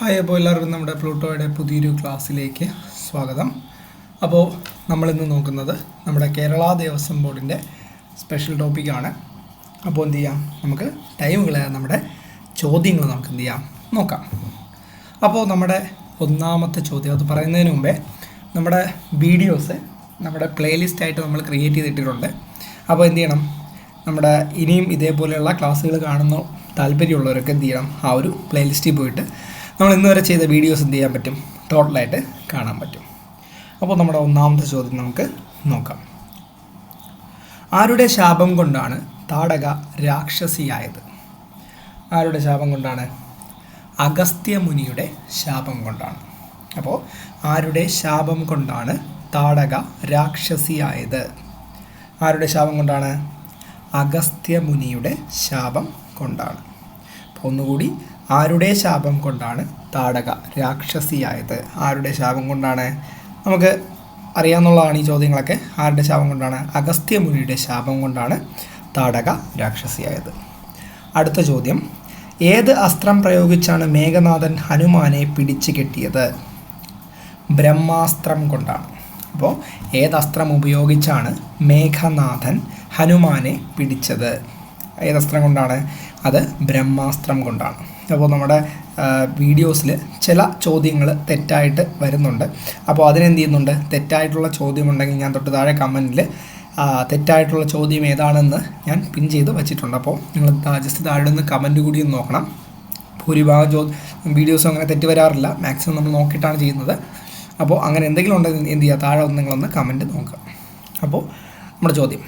Hi അപ്പോൾ എല്ലാവർക്കും നമ്മുടെ പ്ലൂട്ടോയുടെ പുതിയൊരു ക്ലാസ്സിലേക്ക് സ്വാഗതം. അപ്പോൾ നമ്മളിന്ന് നോക്കുന്നത് നമ്മുടെ കേരള ദേവസ്വം ബോർഡിന്റെ സ്പെഷ്യൽ ടോപ്പിക്കാണ്. അപ്പോൾ എന്ത് ചെയ്യാം? നമുക്ക് ടൈം കളയാൻ നമ്മുടെ ചോദ്യങ്ങൾ നമുക്ക് എന്ത് ചെയ്യാം? നോക്കാം. അപ്പോൾ നമ്മുടെ ഒന്നാമത്തെ ചോദ്യം അത് പറയുന്നതിന് മുമ്പേ നമ്മുടെ വീഡിയോസ് നമ്മുടെ പ്ലേലിസ്റ്റായിട്ട് നമ്മൾ ക്രിയേറ്റ് ചെയ്തിട്ടിട്ടുണ്ട്. അപ്പോൾ എന്ത് ചെയ്യണം? നമ്മുടെ ഇനിയും ഇതേപോലെയുള്ള ക്ലാസ്സുകൾ കാണുന്ന താല്പര്യമുള്ളവരൊക്കെ എന്ത് ചെയ്യണം? ആ ഒരു പ്ലേലിസ്റ്റിൽ പോയിട്ട് നമ്മൾ ഇന്ന് വരെ ചെയ്ത വീഡിയോസ് എന്ത് ചെയ്യാൻ പറ്റും? ടോട്ടലായിട്ട് കാണാൻ പറ്റും. അപ്പോൾ നമ്മുടെ ഒന്നാമത്തെ ചോദ്യം നമുക്ക് നോക്കാം. ആരുടെ ശാപം കൊണ്ടാണ് താടക രാക്ഷസിയായത്? ആരുടെ ശാപം കൊണ്ടാണ്? അഗസ്ത്യ മുനിയുടെ ശാപം കൊണ്ടാണ്. അപ്പോൾ ആരുടെ ശാപം കൊണ്ടാണ് താടക രാക്ഷസിയായത്? ആരുടെ ശാപം കൊണ്ടാണ്? അഗസ്ത്യ മുനിയുടെ ശാപം കൊണ്ടാണ്. അപ്പോൾ ഒന്നുകൂടി ആരുടെ ശാപം കൊണ്ടാണ് താടക രാക്ഷസിയായത്? ആരുടെ ശാപം കൊണ്ടാണ്? നമുക്ക് അറിയാമെന്നുള്ളതാണ് ഈ ചോദ്യങ്ങളൊക്കെ. ആരുടെ ശാപം കൊണ്ടാണ്? അഗസ്ത്യ മുനിയുടെ ശാപം കൊണ്ടാണ് താടക രാക്ഷസിയായത്. അടുത്ത ചോദ്യം. ഏത് അസ്ത്രം പ്രയോഗിച്ചാണ് മേഘനാഥൻ ഹനുമാനെ പിടിച്ചു കെട്ടിയത്? ബ്രഹ്മാസ്ത്രം കൊണ്ടാണ്. അപ്പോൾ ഏത് അസ്ത്രം ഉപയോഗിച്ചാണ് മേഘനാഥൻ ഹനുമാനെ പിടിച്ചത്? ഏതസ്ത്രം കൊണ്ടാണ്? അത് ബ്രഹ്മാസ്ത്രം കൊണ്ടാണ്. അപ്പോൾ നമ്മുടെ വീഡിയോസിൽ ചില ചോദ്യങ്ങൾ തെറ്റായിട്ട് വരുന്നുണ്ട്. അപ്പോൾ അതിനെന്ത് ചെയ്യുന്നുണ്ട് തെറ്റായിട്ടുള്ള ചോദ്യമുണ്ടെങ്കിൽ ഞാൻ തൊട്ട് താഴെ കമന്റിൽ തെറ്റായിട്ടുള്ള ചോദ്യം ഏതാണെന്ന് ഞാൻ പിൻ ചെയ്ത് വെച്ചിട്ടുണ്ട്. അപ്പോൾ നിങ്ങൾ ജസ്റ്റ് താഴെ നിന്ന് കമന്റ് കൂടി ഒന്ന് നോക്കണം. ഭൂരിഭാഗം ചോ വീഡിയോസും അങ്ങനെ തെറ്റ് വരാറില്ല. മാക്സിമം നമ്മൾ നോക്കിയിട്ടാണ് ചെയ്യുന്നത്. അപ്പോൾ അങ്ങനെ എന്തെങ്കിലും ഉണ്ടെങ്കിൽ എന്ത് ചെയ്യുക? താഴെ ഒന്ന് നിങ്ങളൊന്ന് കമന്റ് നോക്കുക. അപ്പോൾ നമ്മുടെ ചോദ്യം.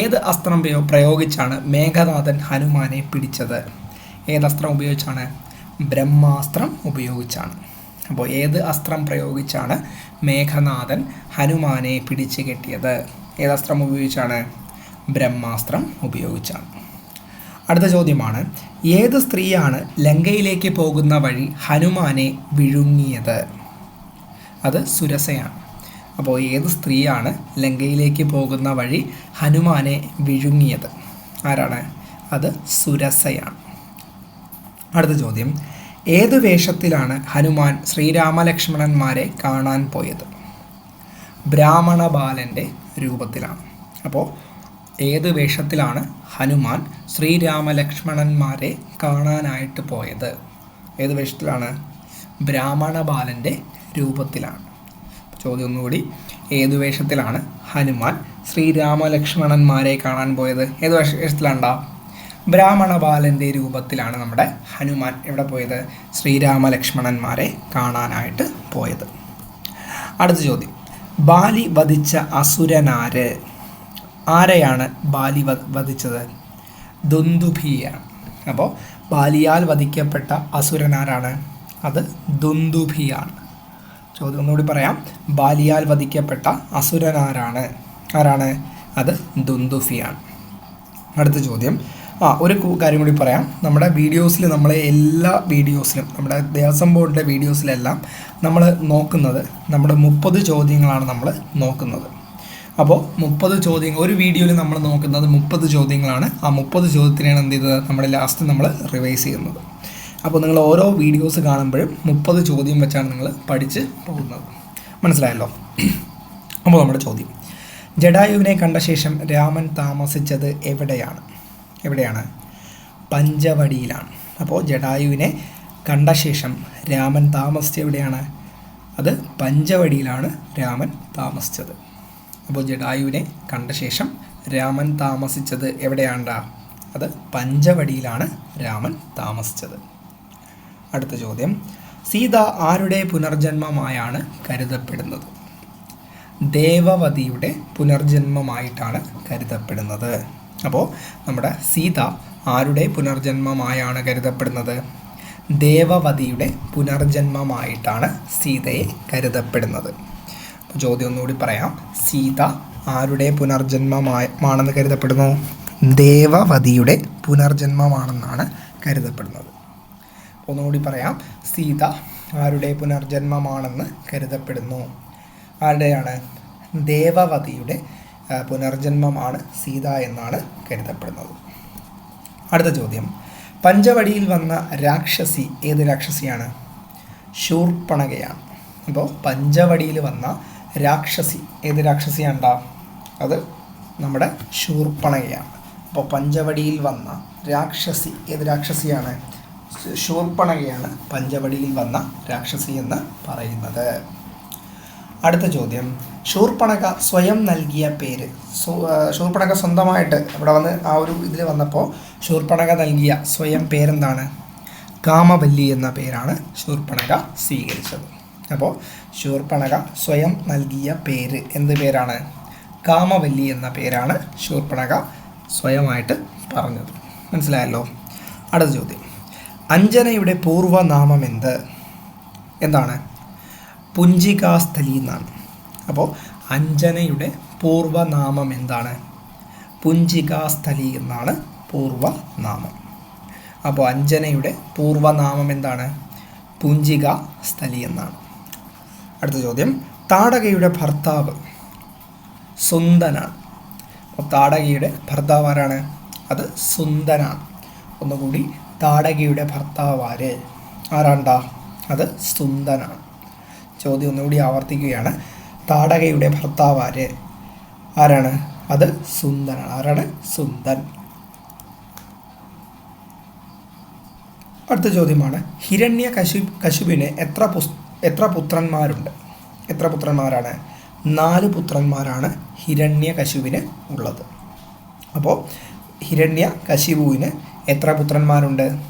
ഏത് അസ്ത്രം പ്രയോ പ്രയോഗിച്ചാണ് മേഘനാഥൻ ഹനുമാനെ പിടിച്ചത്? ഏത് അസ്ത്രം ഉപയോഗിച്ചാണ്? ബ്രഹ്മാസ്ത്രം ഉപയോഗിച്ചാണ്. അപ്പോൾ ഏത് അസ്ത്രം പ്രയോഗിച്ചാണ് മേഘനാഥൻ ഹനുമാനെ പിടിച്ചു കെട്ടിയത്? ഏത് അസ്ത്രം ഉപയോഗിച്ചാണ്? ബ്രഹ്മാസ്ത്രം ഉപയോഗിച്ചാണ്. അടുത്ത ചോദ്യമാണ് ഏത് സ്ത്രീയാണ് ലങ്കയിലേക്ക് പോകുന്ന വഴി ഹനുമാനെ വിഴുങ്ങിയത്? അത് സുരസയാണ്. അപ്പോൾ ഏത് സ്ത്രീയാണ് ലങ്കയിലേക്ക് പോകുന്ന വഴി ഹനുമാനെ വിഴുങ്ങിയത്? ആരാണ്? അത് സുരസയാണ്. അടുത്ത ചോദ്യം. ഏത് വേഷത്തിലാണ് ഹനുമാൻ ശ്രീരാമലക്ഷ്മണന്മാരെ കാണാൻ പോയത്? ബ്രാഹ്മണ ബാലന്റെ രൂപത്തിലാണ്. അപ്പോൾ ഏത് വേഷത്തിലാണ് ഹനുമാൻ ശ്രീരാമലക്ഷ്മണന്മാരെ കാണാനായിട്ട് പോയത്? ഏത് വേഷത്തിലാണ്? ബ്രാഹ്മണ ബാലന്റെ രൂപത്തിലാണ്. ചോദ്യം ഒന്നുകൂടി. ഏത് വേഷത്തിലാണ് ഹനുമാൻ ശ്രീരാമലക്ഷ്മണന്മാരെ കാണാൻ പോയത്? ഏത് വേഷത്തിലാണ്ടാ? ബ്രാഹ്മണ ബാലന്റെ രൂപത്തിലാണ് നമ്മുടെ ഹനുമാൻ എവിടെ പോയത്? ശ്രീരാമലക്ഷ്മണന്മാരെ കാണാനായിട്ട് പോയത്. അടുത്ത ചോദ്യം. ബാലി വധിച്ച അസുരനാര്? ആരെയാണ് ബാലി വധിച്ചത്? ദുന്ദുഭിയാണ്. അപ്പോൾ ബാലിയാൽ വധിക്കപ്പെട്ട അസുരനാരാണ്? അത് ദുന്ദുഭിയാണ്. ചോദ്യം ഒന്നുകൂടി പറയാം. ബാലിയാൽ വധിക്കപ്പെട്ട അസുരനാരാണ്? ആരാണ്? അത് ദുന്ദുഫിയാണ് അടുത്ത ചോദ്യം. ആ ഒരു കാര്യം കൂടി പറയാം. നമ്മുടെ വീഡിയോസിൽ നമ്മളെ എല്ലാ വീഡിയോസിലും നമ്മുടെ ദേവസ്വം ബോർഡിന്റെ വീഡിയോസിലെല്ലാം നമ്മൾ നോക്കുന്നത് നമ്മുടെ മുപ്പത് ചോദ്യങ്ങളാണ് നമ്മൾ നോക്കുന്നത്. അപ്പോൾ മുപ്പത് ചോദ്യങ്ങൾ ഒരു വീഡിയോയിൽ നമ്മൾ നോക്കുന്നത് മുപ്പത് ചോദ്യങ്ങളാണ്. ആ മുപ്പത് ചോദ്യത്തിനാണ് എന്ത് ചെയ്തത്? നമ്മുടെ ലാസ്റ്റ് നമ്മൾ റിവൈസ് ചെയ്യുന്നത്. അപ്പോൾ നിങ്ങൾ ഓരോ വീഡിയോസ് കാണുമ്പോഴും മുപ്പത് ചോദ്യം വെച്ചാണ് നിങ്ങൾ പഠിച്ച് പോകുന്നത്. മനസ്സിലായല്ലോ? അപ്പോൾ നമ്മുടെ ചോദ്യം. ജഡായുവിനെ കണ്ട ശേഷം രാമൻ താമസിച്ചത് എവിടെയാണ്? എവിടെയാണ്? പഞ്ചവടിയിലാണ്. അപ്പോൾ ജഡായുവിനെ കണ്ട ശേഷം രാമൻ താമസിച്ചത് എവിടെയാണ്? അത് പഞ്ചവടിയിലാണ് രാമൻ താമസിച്ചത്. അപ്പോൾ ജഡായുവിനെ കണ്ട ശേഷം രാമൻ താമസിച്ചത് എവിടെയാണ്ടാ? അത് പഞ്ചവടിയിലാണ് രാമൻ താമസിച്ചത്. അടുത്ത ചോദ്യം. സീത ആരുടെ പുനർജന്മമായാണ് കരുതപ്പെടുന്നത്? ദേവവതിയുടെ പുനർജന്മമായിട്ടാണ് കരുതപ്പെടുന്നത്. അപ്പോൾ നമ്മുടെ സീത ആരുടെ പുനർജന്മമായാണ് കരുതപ്പെടുന്നത്? ദേവവതിയുടെ പുനർജന്മമായിട്ടാണ് സീതയെ കരുതപ്പെടുന്നത്. ചോദ്യം ഒന്നുകൂടി പറയാം. സീത ആരുടെ പുനർജന്മമാണെന്ന് കരുതപ്പെടുന്നു? ദേവവതിയുടെ പുനർജന്മമാണെന്നാണ് കരുതപ്പെടുന്നത്. ഒന്നുകൂടി പറയാം. സീത ആരുടെ പുനർജന്മമാണെന്ന് കരുതപ്പെടുന്നു? ആരുടെയാണ്? ദേവവതിയുടെ പുനർജന്മമാണ് സീത എന്നാണ് കരുതപ്പെടുന്നത്. അടുത്ത ചോദ്യം. പഞ്ചവടിയിൽ വന്ന രാക്ഷസി ഏത് രാക്ഷസിയാണ്? ശൂർപ്പണകയാണ് അപ്പോൾ പഞ്ചവടിയിൽ വന്ന രാക്ഷസി ഏത് രാക്ഷസിയാണ്ടാ? അത് നമ്മുടെ ശൂർപ്പണകയാണ് അപ്പോൾ പഞ്ചവടിയിൽ വന്ന രാക്ഷസി ഏത് രാക്ഷസിയാണ്? ശൂർപ്പണകയാണ് പഞ്ചവടിയിൽ വന്ന രാക്ഷസി എന്ന് പറയുന്നത്. അടുത്ത ചോദ്യം. ശൂർപ്പണക സ്വയം നൽകിയ പേര്. ഷൂർപ്പണക സ്വന്തമായിട്ട് ഇവിടെ വന്ന് ആ ഒരു ഇതിൽ വന്നപ്പോൾ ശൂർപ്പണക നൽകിയ സ്വയം പേരെന്താണ്? കാമവല്ലി എന്ന പേരാണ് ശൂർപ്പണക സ്വീകരിച്ചത്. അപ്പോൾ ശൂർപ്പണക സ്വയം നൽകിയ പേര് എന്ത് പേരാണ്? കാമവല്ലി എന്ന പേരാണ് ശൂർപ്പണക സ്വയമായിട്ട് പറഞ്ഞത്. മനസ്സിലായല്ലോ? അടുത്ത ചോദ്യം. അഞ്ജനയുടെ പൂർവനാമം എന്ത്? എന്താണ്? പുഞ്ചികാസ്ഥലി എന്നാണ്. അപ്പോൾ അഞ്ജനയുടെ പൂർവനാമം എന്താണ്? പുഞ്ചികാസ്ഥലി എന്നാണ് പൂർവനാമം അപ്പോൾ അഞ്ജനയുടെ പൂർവനാമം എന്താണ്? പുഞ്ചിക സ്ഥലി എന്നാണ്. അടുത്ത ചോദ്യം. താടകയുടെ ഭർത്താവ് സുന്ദനാണ്. അപ്പോൾ താടകയുടെ ഭർത്താവ് ആരാണ്? അത് സുന്ദനാണ്. ഒന്നുകൂടി താടകയുടെ ഭർത്താവ് ആര്? ആരാണ്ടാ? അത് സുന്ദനാണ്. ചോദ്യം ഒന്നുകൂടി ആവർത്തിക്കുകയാണ്. താടകയുടെ ഭർത്താവ് ആര്? ആരാണ്? അത് സുന്ദനാണ് ആരാണ്? സുന്ദൻ. അടുത്ത ചോദ്യമാണ് ഹിരണ്യ കശു കശുപിന് എത്ര പുസ് എത്ര പുത്രന്മാരുണ്ട്? എത്ര പുത്രന്മാരാണ്? നാല് പുത്രന്മാരാണ് ഹിരണ്യ കശുവിന് ഉള്ളത്. അപ്പോൾ ഹിരണ്യ കശിപുവിന് എത്ര പുത്രന്മാരുണ്ട്?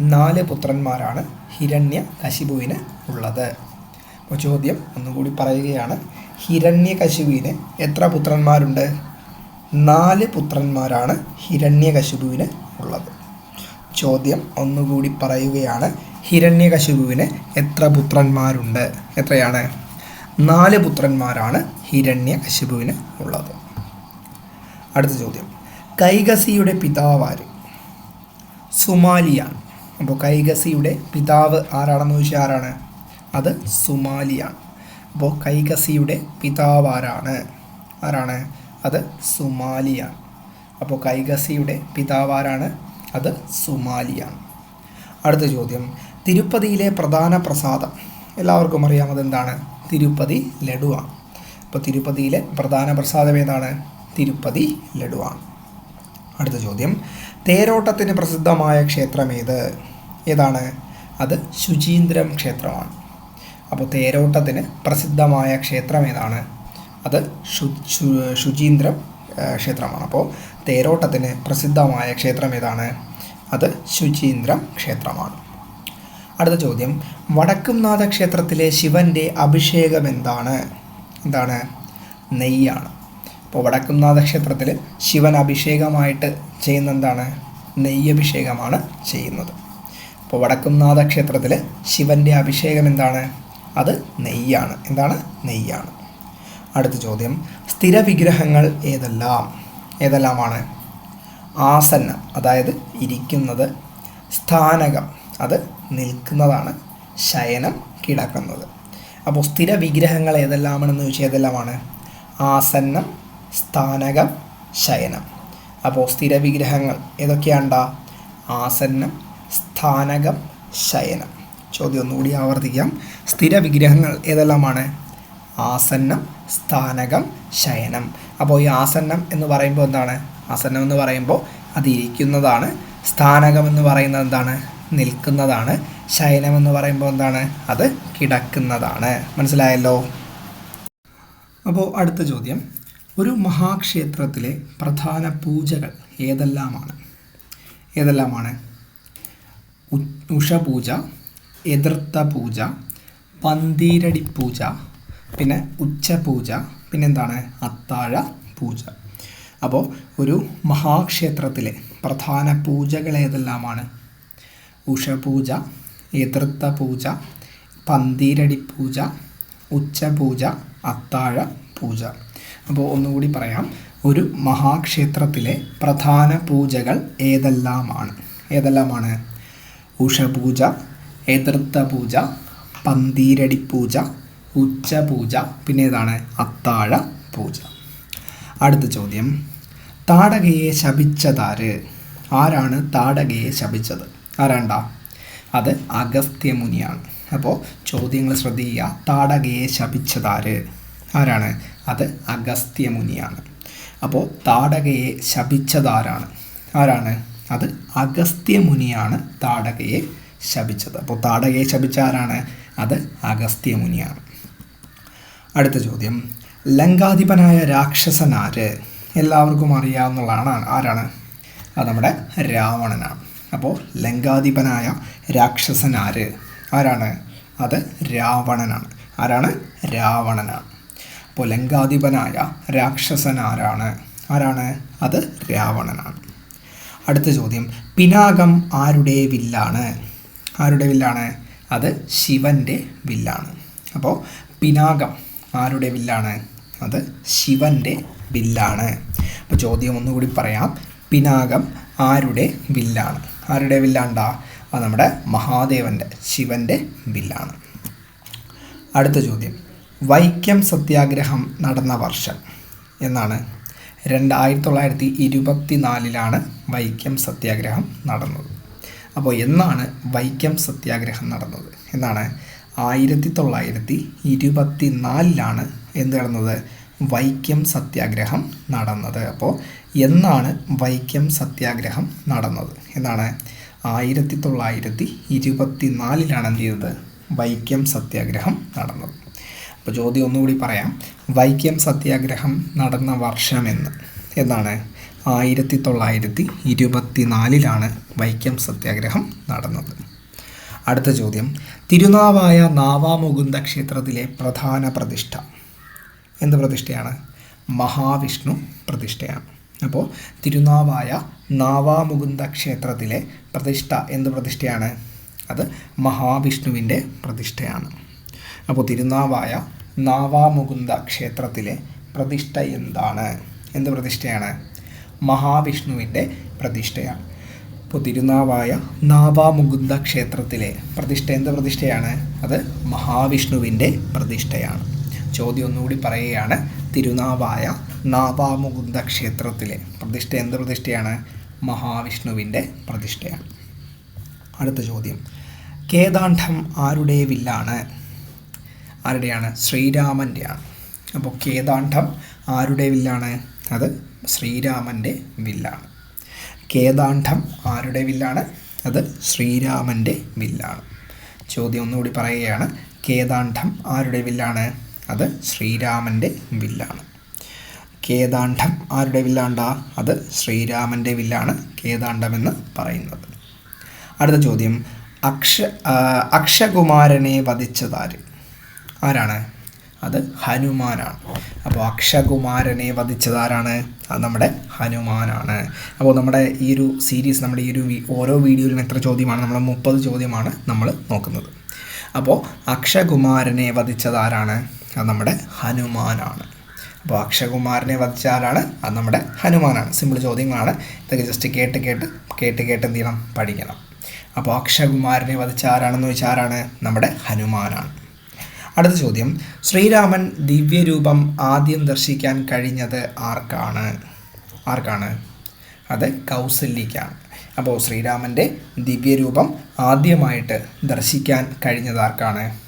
നാല് പുത്രന്മാരാണ് ഹിരണ്യ കശിപുവിന് ഉള്ളത്. ചോദ്യം ഒന്നുകൂടി പറയുകയാണ്. ഹിരണ്യകശുവിന് എത്ര പുത്രന്മാരുണ്ട്? നാല് പുത്രന്മാരാണ് ഹിരണ്യകശുവിന് ഉള്ളത്. ചോദ്യം ഒന്നുകൂടി പറയുകയാണ്. ഹിരണ്യകശിപുവിന് എത്ര പുത്രന്മാരുണ്ട്? എത്രയാണ്? നാല് പുത്രന്മാരാണ് ഹിരണ്യകശിപുവിന് ഉള്ളത്. അടുത്ത ചോദ്യം. കൈകസിയുടെ പിതാവാര് സുമാലിയാണ് അപ്പോൾ കൈകസിയുടെ പിതാവ് ആരാണെന്ന് ചോദിച്ചാൽ ആരാണ്? അത് സുമാലിയാണ് അപ്പോൾ കൈകസിയുടെ പിതാവ് ആരാണ്? ആരാണ് അത് സുമാലിയാണ് അപ്പോൾ കൈകസിയുടെ പിതാവ് ആരാണ് അത് സുമാലിയാണ് അടുത്ത ചോദ്യം. തിരുപ്പതിയിലെ പ്രധാന പ്രസാദം. എല്ലാവർക്കും അറിയാം അതെന്താണ്? തിരുപ്പതി ലഡുവാണ് അപ്പോൾ തിരുപ്പതിയിലെ പ്രധാന പ്രസാദം ഏതാണ്? തിരുപ്പതി ലഡുവാണ് അടുത്ത ചോദ്യം. തേരോട്ടത്തിന് പ്രസിദ്ധമായ ക്ഷേത്രം ഏത് ഏതാണ്? അത് ശുചീന്ദ്രം ക്ഷേത്രമാണ്. അപ്പോൾ തേരോട്ടത്തിന് പ്രസിദ്ധമായ ക്ഷേത്രം ഏതാണ്? അത് ശുചീന്ദ്രം ക്ഷേത്രമാണ്. അപ്പോൾ തേരോട്ടത്തിന് പ്രസിദ്ധമായ ക്ഷേത്രം ഏതാണ്? അത് ശുചീന്ദ്രം ക്ഷേത്രമാണ്. അടുത്ത ചോദ്യം. വടക്കുംനാഥ ക്ഷേത്രത്തിലെ ശിവന്റെ അഭിഷേകം എന്താണ്? എന്താണ്? നെയ്യാണ്. അപ്പോൾ വടക്കുംനാഥ ക്ഷേത്രത്തിൽ ശിവൻ അഭിഷേകമായിട്ട് ചെയ്യുന്ന എന്താണ്? നെയ്യഭിഷേകമാണ് ചെയ്യുന്നത്. അപ്പോൾ വടക്കുംനാഥ ക്ഷേത്രത്തിൽ ശിവന്റെ അഭിഷേകം എന്താണ്? അത് നെയ്യാണ്. എന്താണ്? നെയ്യാണ്. അടുത്ത ചോദ്യം. സ്ഥിര വിഗ്രഹങ്ങൾ ഏതെല്ലാം? ഏതെല്ലാമാണ്? ആസനം അതായത് ഇരിക്കുന്നത്. സ്ഥാനകം അത് നിൽക്കുന്നതാണ്. ശയനം കിടക്കുന്നത്. അപ്പോൾ സ്ഥിര വിഗ്രഹങ്ങൾ ഏതെല്ലാമാണെന്ന് ചോദിച്ചാൽ ഏതെല്ലാമാണ്? ആസന്നം സ്ഥാനകം ശയനം. അപ്പോൾ സ്ഥിര വിഗ്രഹങ്ങൾ ഏതൊക്കെയാണ്ടാ? ആസനം സ്ഥാനകം ശയനം. ചോദ്യം ഒന്നുകൂടി ആവർത്തിക്കാം. സ്ഥിര വിഗ്രഹങ്ങൾ ഏതെല്ലാമാണ്? ആസന്നം സ്ഥാനകം ശയനം. അപ്പോൾ ഈ ആസന്നം എന്ന് പറയുമ്പോൾ എന്താണ്? ആസന്നം എന്ന് പറയുമ്പോൾ അത് ഇരിക്കുന്നതാണ്. സ്ഥാനകം എന്ന് പറയുന്നത് എന്താണ്? നിൽക്കുന്നതാണ്. ശയനം എന്ന് പറയുമ്പോൾ എന്താണ്? അത് കിടക്കുന്നതാണ്. മനസ്സിലായല്ലോ? അപ്പോൾ അടുത്ത ചോദ്യം. ഒരു മഹാക്ഷേത്രത്തിലെ പ്രധാന പൂജകൾ ഏതെല്ലാമാണ്? ഏതെല്ലാമാണ്? ഉഷപൂജ എതിർത്ത പൂജ പന്തീരടി പൂജ പിന്നെ ഉച്ചപൂജ പിന്നെന്താണ് അത്താഴ പൂജ. അപ്പോൾ ഒരു മഹാക്ഷേത്രത്തിലെ പ്രധാന പൂജകൾ ഏതെല്ലാമാണ്? ഉഷപൂജ എതിർത്ത പൂജ പന്തീരടി പൂജ ഉച്ചപൂജ അത്താഴ പൂജ. അപ്പോൾ ഒന്നുകൂടി പറയാം. ഒരു മഹാക്ഷേത്രത്തിലെ പ്രധാന പൂജകൾ ഏതെല്ലാമാണ്? ഏതെല്ലാമാണ്? ഉഷപൂജ എതിർത്ത പൂജ പന്തീരടി പൂജ ഉച്ചപൂജ പിന്നെ ഏതാണ്? അത്താഴ പൂജ. അടുത്ത ചോദ്യം. താടകയെ ശപിച്ചതാര്? ആരാണ് താടകയെ ശപിച്ചത്? ആരാണ്ടാ? അത് അഗസ്ത്യമുനിയാണ്. അപ്പോൾ ചോദ്യങ്ങൾ ശ്രദ്ധിക്കുക. താടകയെ ശപിച്ചതാര്? ആരാണ്? അത് അഗസ്ത്യമുനിയാണ്. അപ്പോൾ താടകയെ ശപിച്ചതാരാണ്? ആരാണ്? അത് അഗസ്ത്യമുനിയാണ് താടകയെ ശപിച്ചത്. അപ്പോൾ താടകയെ ശപിച്ച ആരാണ്? അത് അഗസ്ത്യ മുനിയാണ്. അടുത്ത ചോദ്യം. ലങ്കാധിപനായ രാക്ഷസനാര് എല്ലാവർക്കും അറിയാവുന്നതാണ് ആരാണ്? അത് നമ്മുടെ രാവണനാണ്. അപ്പോൾ ലങ്കാധിപനായ രാക്ഷസനാര് ആരാണ്? അത് രാവണനാണ്. ആരാണ്? രാവണനാണ്. അപ്പോൾ ലങ്കാധിപനായ രാക്ഷസനാരാണ് ആരാണ്? അത് രാവണനാണ്. അടുത്ത ചോദ്യം. പിനാകം ആരുടെ വില്ലാണ് ആരുടെ വില്ലാണ്? അത് ശിവന്റെ വില്ലാണ്. അപ്പോൾ പിനാകം ആരുടെ വില്ലാണ്? അത് ശിവന്റെ വില്ലാണ്. അപ്പോൾ ചോദ്യം ഒന്നുകൂടി പറയാം. പിനാകം ആരുടെ വില്ലാണ്? ആരുടെ വില്ലാണ്ടാ? അത് നമ്മുടെ മഹാദേവന്റെ ശിവന്റെ വില്ലാണ്. അടുത്ത ചോദ്യം. വൈക്കം സത്യാഗ്രഹം നടന്ന വർഷം എന്നാണ്. രണ്ട് ആയിരത്തി തൊള്ളായിരത്തി ഇരുപത്തി നാലിലാണ് വൈക്കം സത്യാഗ്രഹം നടന്നത്. അപ്പോൾ എന്നാണ് വൈക്കം സത്യാഗ്രഹം നടന്നത്? എന്നാണ് ആയിരത്തി തൊള്ളായിരത്തി ഇരുപത്തി നാലിലാണ് എന്ത് നടന്നത്? വൈക്കം സത്യാഗ്രഹം നടന്നത്. അപ്പോൾ എന്നാണ് വൈക്കം സത്യാഗ്രഹം നടന്നത്? എന്നാണ് ആയിരത്തി തൊള്ളായിരത്തി ഇരുപത്തി നാലിലാണ് എന്ത് ചെയ്തത്? വൈക്കം സത്യാഗ്രഹം നടന്നത്. അപ്പോൾ ചോദ്യം ഒന്നുകൂടി പറയാം. വൈക്കം സത്യാഗ്രഹം നടന്ന വർഷമെന്ന് എന്നാണ് ആയിരത്തി തൊള്ളായിരത്തി ഇരുപത്തി നാലിലാണ് വൈക്കം സത്യാഗ്രഹം നടന്നത്. അടുത്ത ചോദ്യം. തിരുനാവായ നാവാമുകുന്ദ ക്ഷേത്രത്തിലെ പ്രധാന പ്രതിഷ്ഠ. എന്ത് പ്രതിഷ്ഠയാണ്? മഹാവിഷ്ണു പ്രതിഷ്ഠയാണ്. അപ്പോൾ തിരുനാവായ നാവാമുകുന്ദ ക്ഷേത്രത്തിലെ പ്രതിഷ്ഠ എന്ത് പ്രതിഷ്ഠയാണ്? അത് മഹാവിഷ്ണുവിന്റെ പ്രതിഷ്ഠയാണ്. അപ്പോൾ തിരുനാവായ നാവാമുകുന്ദ ക്ഷേത്രത്തിലെ പ്രതിഷ്ഠ എന്താണ്? എന്ത് പ്രതിഷ്ഠയാണ്? മഹാവിഷ്ണുവിന്റെ പ്രതിഷ്ഠയാണ്. ഇപ്പോൾ തിരുനാവായ നാവാമുകുന്ദ ക്ഷേത്രത്തിലെ പ്രതിഷ്ഠ എന്ത് പ്രതിഷ്ഠയാണ്? അത് മഹാവിഷ്ണുവിന്റെ പ്രതിഷ്ഠയാണ്. ചോദ്യം ഒന്നുകൂടി പറയുകയാണ് തിരുനാവായ നാവാമുകുന്ദ ക്ഷേത്രത്തിലെ പ്രതിഷ്ഠ എന്ത് പ്രതിഷ്ഠയാണ്? മഹാവിഷ്ണുവിന്റെ പ്രതിഷ്ഠയാണ്. അടുത്ത ചോദ്യം കേദാണ്ഡം ആരുടെ വില്ലാണ് ആരുടെയാണ്? ശ്രീരാമന്റെയാണ്. അപ്പോൾ കേദാണ്ഡം ആരുടെ വില്ലാണ് അത് ശ്രീരാമന്റെ വില്ലാണ് കേദാണ്ഡം ആരുടെ വില്ലാണ്? അത് ശ്രീരാമന്റെ വില്ലാണ്. ചോദ്യം ഒന്നുകൂടി പറയുകയാണ്. കേദാണ്ഡം ആരുടെ വില്ലാണ്? അത് ശ്രീരാമന്റെ വില്ലാണ്. കേദാണ്ഡം ആരുടെ വില്ലാണ്ടാ? അത് ശ്രീരാമന്റെ വില്ലാണ് കേദാണ്ഡം എന്ന് പറയുന്നത്. അടുത്ത ചോദ്യം. അക്ഷ അക്ഷകുമാരനെ വധിച്ചതാര്? ആരാണ്? അത് ഹനുമാനാണ്. അപ്പോൾ അക്ഷകുമാരനെ വധിച്ചത് ആരാണ് അത് നമ്മുടെ ഹനുമാനാണ്. അപ്പോൾ നമ്മുടെ ഈ ഒരു സീരീസ് നമ്മുടെ ഈ ഒരു ഓരോ വീഡിയോയിലും എത്ര ചോദ്യമാണ്? നമ്മൾ മുപ്പത് ചോദ്യമാണ് നമ്മൾ നോക്കുന്നത്. അപ്പോൾ അക്ഷകുമാരനെ വധിച്ചത് ആരാണ് അത് നമ്മുടെ ഹനുമാനാണ്. അപ്പോൾ അക്ഷകുമാരനെ വധിച്ച ആരാണ്? അത് നമ്മുടെ ഹനുമാനാണ്. സിമ്പിൾ ചോദ്യങ്ങളാണ്. ഇതൊക്കെ ജസ്റ്റ് കേട്ട് കേട്ട് കേട്ട് കേട്ട് എന്ത് ചെയ്യണം? പഠിക്കണം. അപ്പോൾ അക്ഷകുമാരനെ വധിച്ച ആരാണെന്ന് വെച്ചാൽ ആരാണ്? നമ്മുടെ ഹനുമാനാണ്. അടുത്ത ചോദ്യം. ശ്രീരാമൻ ദിവ്യരൂപം ആദ്യം ദർശിക്കാൻ കഴിഞ്ഞത് ആർക്കാണ്? ആർക്കാണ്? അത് കൗസല്യക്കാണ് അപ്പോൾ ശ്രീരാമന്റെ ദിവ്യരൂപം ആദ്യമായിട്ട് ദർശിക്കാൻ കഴിഞ്ഞത് ആർക്കാണ്?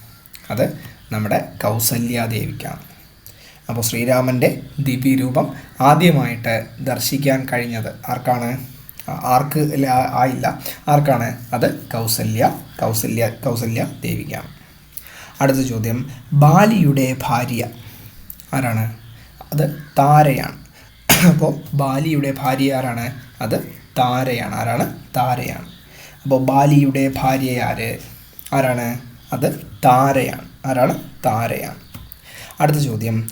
അത് നമ്മുടെ കൗസല്യാദേവിക്കാണ്. അപ്പോൾ ശ്രീരാമന്റെ ദിവ്യരൂപം ആദ്യമായിട്ട് ദർശിക്കാൻ കഴിഞ്ഞത് ആർക്കാണ്? ആർക്ക് ആയില്ല. ആർക്കാണ്? അത് കൗസല്യ കൗസല്യ കൗസല്യ ദേവിക്കാണ് അടുത്ത ചോദ്യം. ബാലിയുടെ ഭാര്യ ആരാണ്? അത് താരയാണ്. അപ്പോൾ ബാലിയുടെ ഭാര്യ ആരാണ്? അത് താരയാണ്. ആരാണ്? താരയാണ്. അപ്പോൾ ബാലിയുടെ ഭാര്യ ആര്? ആരാണ്? അത് താരയാണ്. ആരാണ്? താരയാണ്. അടുത്ത ചോദ്യം.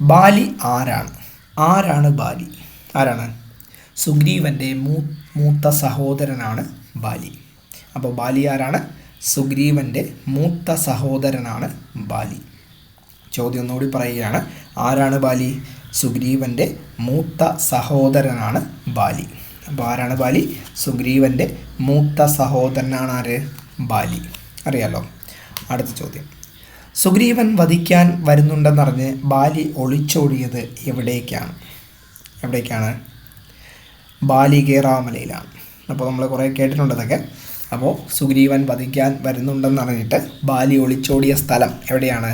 ബാലി ആരാണ്? ആരാണ് ബാലി? ആരാണ്? സുഗ്രീവന്റെ മൂ മൂത്ത സഹോദരനാണ് ബാലി. അപ്പോൾ ബാലി ആരാണ്? സുഗ്രീവന്റെ മൂത്ത സഹോദരനാണ് ബാലി. ചോദ്യം ഒന്നുകൂടി പറയുകയാണ് ആരാണ് ബാലി? സുഗ്രീവന്റെ മൂത്ത സഹോദരനാണ് ബാലി. അപ്പോൾ ആരാണ് ബാലി? സുഗ്രീവന്റെ മൂത്ത സഹോദരനാണ് ആര്? ബാലി. അറിയാലോ? അടുത്ത ചോദ്യം. സുഗ്രീവൻ വധിക്കാൻ വരുന്നുണ്ടെന്നറിഞ്ഞ് ബാലി ഒളിച്ചോടിയത് എവിടേക്കാണ്? എവിടേക്കാണ്? ബാലികേറാമലയിലാണ് അപ്പോൾ നമ്മൾ കുറേ കേട്ടിട്ടുണ്ട് അപ്പോൾ സുഗ്രീവൻ വധിക്കാൻ വരുന്നുണ്ടെന്ന് അറിഞ്ഞിട്ട് ബാലി ഒളിച്ചോടിയ സ്ഥലം എവിടെയാണ്?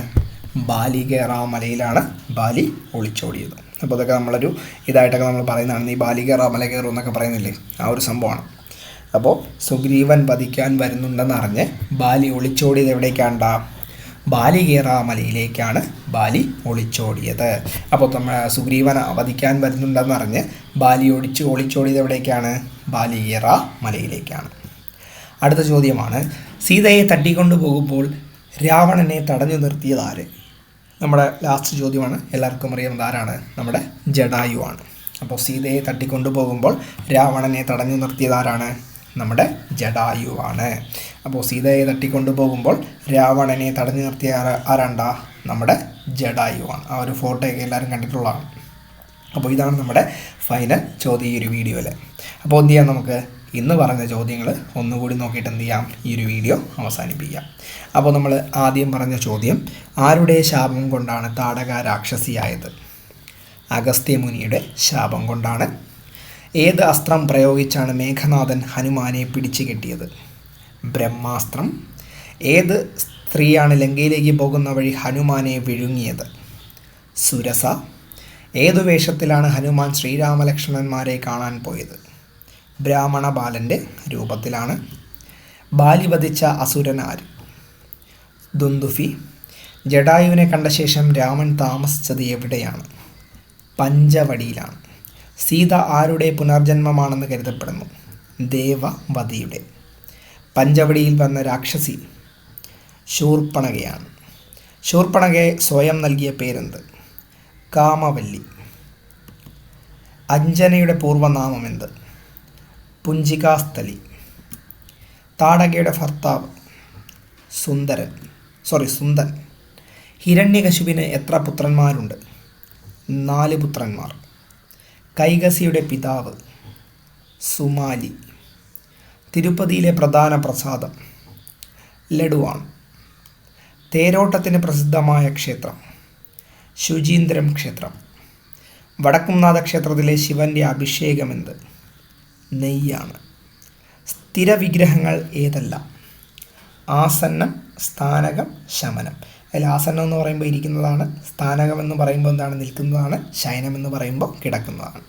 ബാലികേറ മലയിലാണ് ബാലി ഒളിച്ചോടിയത്. അപ്പോൾ അതൊക്കെ നമ്മളൊരു ഇതായിട്ടൊക്കെ നമ്മൾ പറയുന്നതാണ്. ഈ ബാലികേറ മല കയറും എന്നൊക്കെ പറയുന്നില്ലേ? ആ ഒരു സംഭവമാണ്. അപ്പോൾ സുഗ്രീവൻ വധിക്കാൻ വരുന്നുണ്ടെന്നറിഞ്ഞ് ബാലി ഒളിച്ചോടിയത് എവിടേക്കാണ്ടാ? ബാലികേറ മലയിലേക്കാണ് ബാലി ഒളിച്ചോടിയത്. അപ്പോൾ നമ്മൾ സുഗ്രീവൻ വധിക്കാൻ വരുന്നുണ്ടെന്ന് അറിഞ്ഞ് ബാലി ഒളിച്ച് ഒളിച്ചോടിയത് എവിടേക്കാണ്? ബാലികേറ മലയിലേക്കാണ് അടുത്ത ചോദ്യമാണ് സീതയെ തട്ടിക്കൊണ്ടു പോകുമ്പോൾ രാവണനെ തടഞ്ഞു നിർത്തിയത് ആര്? നമ്മുടെ ലാസ്റ്റ് ചോദ്യമാണ് എല്ലാവർക്കും അറിയാവുന്നത് ആരാണ്? നമ്മുടെ ജഡായുവാണ് അപ്പോൾ സീതയെ തട്ടിക്കൊണ്ടു പോകുമ്പോൾ രാവണനെ തടഞ്ഞു നിർത്തിയത് ആരാണ്? നമ്മുടെ ജഡായുവാണ് അപ്പോൾ സീതയെ തട്ടിക്കൊണ്ടു പോകുമ്പോൾ രാവണനെ തടഞ്ഞു നിർത്തിയ ആരാണ്ട? നമ്മുടെ ജഡായുവാണ് ആ ഒരു ഫോട്ടോയൊക്കെ എല്ലാവരും കണ്ടിട്ടുള്ളതാണ്. അപ്പോൾ ഇതാണ് നമ്മുടെ ഫൈനൽ ചോദ്യം ഈ ഒരു വീഡിയോയിൽ അപ്പോൾ എന്ത് ചെയ്യാം നമുക്ക്? ഇന്ന് പറഞ്ഞ ചോദ്യങ്ങൾ ഒന്നുകൂടി നോക്കിയിട്ട് എന്ത് ചെയ്യാം? ഈ ഒരു വീഡിയോ അവസാനിപ്പിക്കാം. അപ്പോൾ നമ്മൾ ആദ്യം പറഞ്ഞ ചോദ്യം ആരുടെ ശാപം കൊണ്ടാണ് താടക രാക്ഷസിയായത്? അഗസ്ത്യമുനിയുടെ ശാപം കൊണ്ടാണ്. ഏത് അസ്ത്രം പ്രയോഗിച്ചാണ് മേഘനാഥൻ ഹനുമാനെ പിടിച്ചു കെട്ടിയത്? ബ്രഹ്മാസ്ത്രം. ഏത് സ്ത്രീയാണ് ലങ്കയിലേക്ക് പോകുന്ന വഴി ഹനുമാനെ വിഴുങ്ങിയത്? സുരസ. ഏതു വേഷത്തിലാണ് ഹനുമാൻ ശ്രീരാമലക്ഷ്മണന്മാരെ കാണാൻ പോയത്? ബ്രാഹ്മണ ബാലന്റെ രൂപത്തിലാണ്. ബാലി വധിച്ച അസുരനാര് ദുന്ദുഫി. ജഡായുവിനെ കണ്ട ശേഷം രാമൻ താമസിച്ചത് എവിടെയാണ്? പഞ്ചവടിയിലാണ്. സീത ആരുടെ പുനർജന്മമാണെന്ന് കരുതപ്പെടുന്നു. ദേവവതിയുടെ പഞ്ചവടിയിൽ വന്ന രാക്ഷസി ശൂർപ്പണകയാണ്. ശൂർപ്പണകയെ സ്വയം നൽകിയ പേരെന്ത്? കാമവല്ലി. അഞ്ജനയുടെ പൂർവനാമം എന്ത്? പുഞ്ചികാസ്ഥലി. താടകയുടെ ഭർത്താവ് സുന്ദരൻ. സോറി സുന്ദൻ. ഹിരണ്യകശുവിന് എത്ര പുത്രന്മാരുണ്ട്? നാല് പുത്രന്മാർ. കൈകസിയുടെ പിതാവ് സുമാലി. തിരുപ്പതിയിലെ പ്രധാന പ്രസാദം ലഡുവാണ്. തേരോട്ടത്തിന് പ്രസിദ്ധമായ ക്ഷേത്രം ശുചീന്ദ്രം ക്ഷേത്രം. വടക്കുംനാഥ ക്ഷേത്രത്തിലെ ശിവന്റെ അഭിഷേകമെന്ത്? നെയ്യാണ്. സ്ഥിരവിഗ്രഹങ്ങൾ ഏതെല്ലാം? ആസന്നം സ്ഥാനകം ശമനം. അതിൽ ആസന്നം എന്ന് പറയുമ്പോൾ ഇരിക്കുന്നതാണ് സ്ഥാനകം എന്ന് പറയുമ്പോൾ എന്താണ് നിൽക്കുന്നതാണ് ശയനം എന്ന് പറയുമ്പോൾ കിടക്കുന്നതാണ്.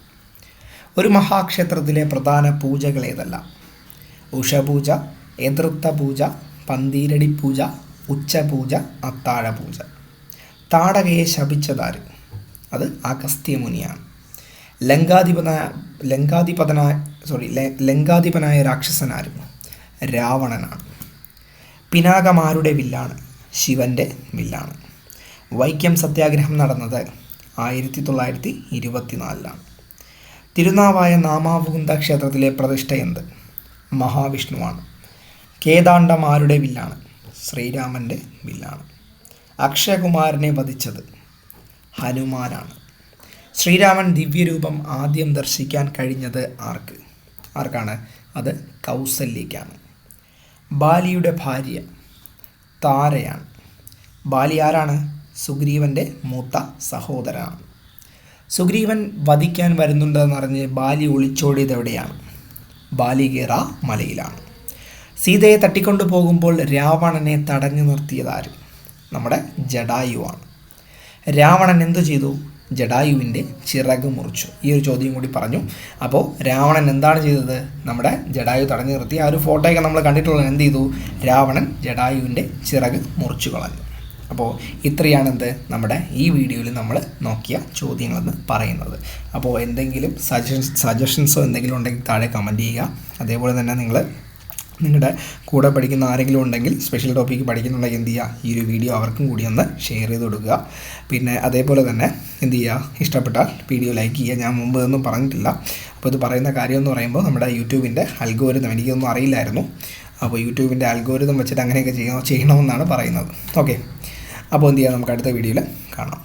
ഒരു മഹാക്ഷേത്രത്തിലെ പ്രധാന പൂജകൾ ഏതെല്ലാം? ഉഷപൂജ എതിർത്ത പൂജ പന്തീരടി പൂജ ഉച്ചപൂജ അത്താഴ പൂജ താടകയെ ശപിച്ചതാര്? അത് അഗസ്ത്യമുനിയാണ് ലങ്കാധിപത ലങ്കാധിപതനായ സോറി ലങ്കാധിപനായ രാക്ഷസനായിരുന്നു രാവണനാണ്. പിനാകമാരുടെ വില്ലാണ് ശിവന്റെ വില്ലാണ്. വൈക്കം സത്യാഗ്രഹം നടന്നത് ആയിരത്തി തൊള്ളായിരത്തി ഇരുപത്തിനാലിലാണ് തിരുനാവായ നാമാവുകുന്ദ ക്ഷേത്രത്തിലെ പ്രതിഷ്ഠ എന്ത്? മഹാവിഷ്ണുവാണ്. കേദാണ്ഡമാരുടെ വില്ലാണ് ശ്രീരാമന്റെ വില്ലാണ്. അക്ഷയകുമാരനെ വധിച്ചത് ഹനുമാനാണ്. ശ്രീരാമൻ ദിവ്യരൂപം ആദ്യം ദർശിക്കാൻ കഴിഞ്ഞത് ആർക്ക്? ആർക്കാണ്? അത് കൗസല്യക്കാണ് ബാലിയുടെ ഭാര്യ താരയാണ്. ബാലി ആരാണ്? സുഗ്രീവന്റെ മൂത്ത സഹോദരനാണ്. സുഗ്രീവൻ വധിക്കാൻ വരുന്നുണ്ടെന്നറിഞ്ഞ് ബാലി ഒളിച്ചോടിയത് എവിടെയാണ്? ബാലികേറ മലയിലാണ്. സീതയെ തട്ടിക്കൊണ്ടു പോകുമ്പോൾ രാവണനെ തടഞ്ഞു നിർത്തിയതാര് നമ്മുടെ ജഡായുവാണ്. രാവണൻ എന്തു ചെയ്തു? ജഡായുവിന്റെ ചിറക് മുറിച്ചു. ഈ ഒരു ചോദ്യം കൂടി പറഞ്ഞു. അപ്പോൾ രാവണൻ എന്താണ് ചെയ്തത്? നമ്മുടെ ജഡായു തടഞ്ഞു നിർത്തി. ആ ഒരു ഫോട്ടോയൊക്കെ നമ്മൾ കണ്ടിട്ടുള്ളത് എന്ത് ചെയ്തു? രാവണൻ ജഡായുവിന്റെ ചിറക് മുറിച്ചു കളഞ്ഞു. അപ്പോൾ ഇത്രയാണ് എന്ത്? നമ്മുടെ ഈ വീഡിയോയിൽ നമ്മൾ നോക്കിയ ചോദ്യങ്ങളെന്ന് പറയുന്നത്. അപ്പോൾ എന്തെങ്കിലും സജഷൻസ് സജഷൻസോ എന്തെങ്കിലും ഉണ്ടെങ്കിൽ താഴെ കമന്റ് ചെയ്യുക. അതേപോലെ തന്നെ നിങ്ങൾ നിങ്ങളുടെ കൂടെ പഠിക്കുന്ന ആരെങ്കിലും ഉണ്ടെങ്കിൽ സ്പെഷ്യൽ ടോപ്പിക്ക് പഠിക്കുന്നുണ്ടെങ്കിൽ എന്ത് ചെയ്യുക? ഈ ഒരു വീഡിയോ അവർക്കും കൂടി ഒന്ന് ഷെയർ ചെയ്ത് കൊടുക്കുക. പിന്നെ അതേപോലെ തന്നെ എന്ത് ചെയ്യുക? ഇഷ്ടപ്പെട്ടാൽ വീഡിയോ ലൈക്ക് ചെയ്യുക. ഞാൻ മുമ്പ് ഒന്നും പറഞ്ഞിട്ടില്ല. അപ്പോൾ ഇത് പറയുന്ന കാര്യം എന്ന് പറയുമ്പോൾ നമ്മുടെ യൂട്യൂബിന്റെ അൽഗോരിതം എനിക്കൊന്നും അറിയില്ലായിരുന്നു. അപ്പോൾ യൂട്യൂബിന്റെ അൽഗോരിതം വെച്ചിട്ട് അങ്ങനെയൊക്കെ ചെയ്യണം ചെയ്യണമെന്നാണ് പറയുന്നത്. ഓക്കെ അപ്പോൾ എന്ത് ചെയ്യുക നമുക്ക് അടുത്ത വീഡിയോയിൽ കാണാം.